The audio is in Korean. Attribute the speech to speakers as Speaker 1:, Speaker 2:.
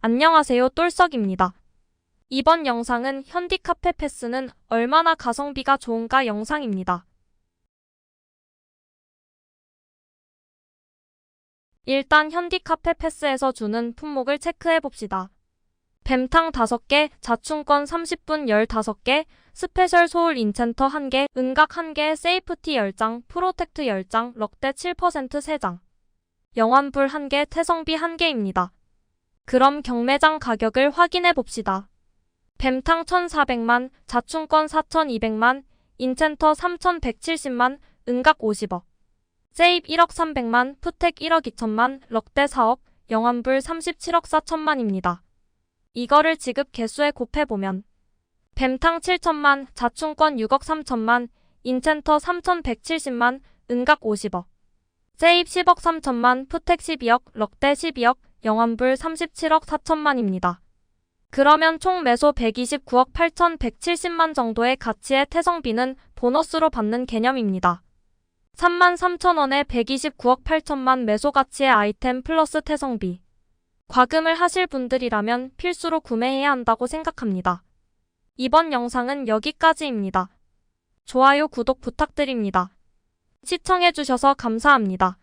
Speaker 1: 안녕하세요 똘석입니다. 이번 영상은 현디 카페 패스는 얼마나 가성비가 좋은가 영상입니다. 일단 현디 카페 패스에서 주는 품목을 체크해 봅시다. 뱀탕 5개, 자충권 30분 15개, 스페셜 소울 인챈터 1개, 은각 1개, 세이프티 10장, 프로텍트 10장, 럭대 7% 3장. 영환불 1개, 태성비 1개입니다. 그럼 경매장 가격을 확인해 봅시다. 뱀탕 1,400만, 자충권 4,200만, 인챈터 3,170만, 은각 50억. 세입 1억 300만, 푸텍 1억 2천만, 럭대 4억, 영환불 37억 4천만입니다. 이거를 지급 개수에 곱해보면 뱀탕 7천만, 자충권 6억 3천만, 인챈터 3,170만, 은각 50억. 세입 10억 3천만, 푸텍 12억, 럭대 12억, 영환불 37억 4천만입니다. 그러면 총 매소 129억 8,170만 정도의 가치의 태성비는 보너스로 받는 개념입니다. 3만 3천원에 129억 8천만 매소 가치의 아이템 플러스 태성비. 과금을 하실 분들이라면 필수로 구매해야 한다고 생각합니다. 이번 영상은 여기까지입니다. 좋아요, 구독 부탁드립니다. 시청해주셔서 감사합니다.